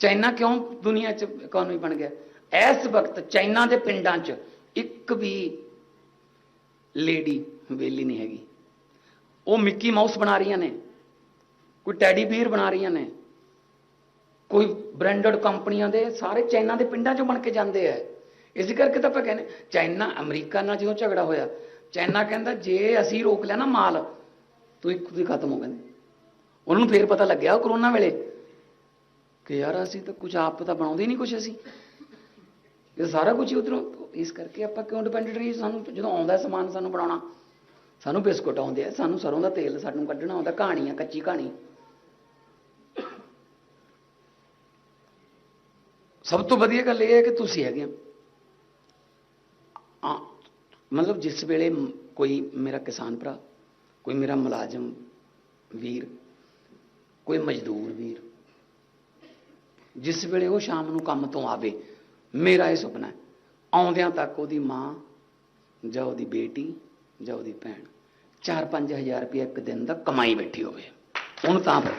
China ਕਿਉਂ ਦੁਨੀਆ 'ਚ ਇਕਨੋਮੀ ਬਣ ਗਿਆ? ਇਸ ਵਕਤ ਚਾਈਨਾ ਦੇ ਪਿੰਡਾਂ 'ਚ ਇੱਕ ਵੀ ਲੇਡੀ ਵੇਲੀ ਨਹੀਂ ਹੈਗੀ। ਉਹ ਮਿੱਕੀ ਮਾਊਸ ਬਣਾ ਰਹੀਆਂ ਨੇ, ਕੋਈ ਟੈਡੀ ਬੀਅਰ ਬਣਾ ਰਹੀਆਂ ਨੇ, ਕੋਈ ਬ੍ਰਾਂਡਡ ਕੰਪਨੀਆਂ ਦੇ ਸਾਰੇ ਚਾਈਨਾ ਦੇ ਪਿੰਡਾਂ 'ਚੋਂ ਬਣ ਕੇ ਜਾਂਦੇ ਆ। ਇਸ ਕਰਕੇ ਤਾਂ ਆਪਾਂ ਕਹਿੰਦੇ ਚਾਈਨਾ ਅਮਰੀਕਾ ਨਾਲ ਜਦੋਂ ਝਗੜਾ ਹੋਇਆ ਚਾਈਨਾ ਕਹਿੰਦਾ, ਜੇ ਅਸੀਂ ਰੋਕ ਲਿਆ ਨਾ ਮਾਲ, ਤੂੰ ਇੱਕ ਵੀ ਖਤਮ ਹੋ ਕਹਿੰਦੇ ਉਹਨਾਂ ਨੂੰ ਫੇਰ ਪਤਾ ਲੱਗਿਆ ਕਰੋਨਾ ਵੇਲੇ। ਕਿ ਯਾਰ ਅਸੀਂ ਤਾਂ ਕੁਝ ਆਪ ਤਾਂ ਬਣਾਉਂਦੇ ਹੀ ਨਹੀਂ ਕੁਝ ਅਸੀਂ। ਇਹ ਸਾਰਾ ਕੁਝ ਉਧਰੋਂ ਇਸ ਕਰਕੇ ਆਪਾਂ ਕਿਉਂ ਡਿਪੈਂਡੈਂਟ ਰਹੀ ਸਾਨੂੰ ਜਦੋਂ ਆਉਂਦਾ ਸਮਾਨ ਸਾਨੂੰ ਬਣਾਉਣਾ, ਸਾਨੂੰ ਬਿਸਕੁਟ ਆਉਂਦੇ ਆ, ਸਾਨੂੰ ਸਰੋਂ ਦਾ ਤੇਲ ਸਾਨੂੰ ਕੱਢਣਾ ਆਉਂਦਾ ਕਹਾਣੀ ਆ ਕੱਚੀ ਕਹਾਣੀ। ਸਭ ਤੋਂ ਵਧੀਆ ਗੱਲ ਇਹ ਹੈ ਕਿ ਤੁਸੀਂ ਹੈਗੇ ਆ, ਮਤਲਬ ਜਿਸ ਵੇਲੇ ਕੋਈ ਮੇਰਾ ਕਿਸਾਨ ਭਰਾ, ਕੋਈ ਮੇਰਾ ਮੁਲਾਜ਼ਮ ਵੀਰ, ਕੋਈ ਮਜ਼ਦੂਰ ਵੀਰ ਜਿਸ ਵੇਲੇ ਉਹ ਸ਼ਾਮ ਨੂੰ ਕੰਮ ਤੋਂ ਆਵੇ, ਮੇਰਾ ਇਹ ਸੁਪਨਾ ਹੈ। ਆਉਂਦਿਆਂ ਤੱਕ ਉਹਦੀ ਮਾਂ, ਜਾਂ ਉਹਦੀ ਬੇਟੀ, ਜਾਂ ਉਹਦੀ ਭੈਣ 4-5000 ਰੁਪਏ ਇੱਕ ਦਿਨ ਦਾ ਕਮਾਈ ਬੈਠੀ ਹੋਵੇ। ਉਹਨੂੰ ਤਾਂ ਫਿਰ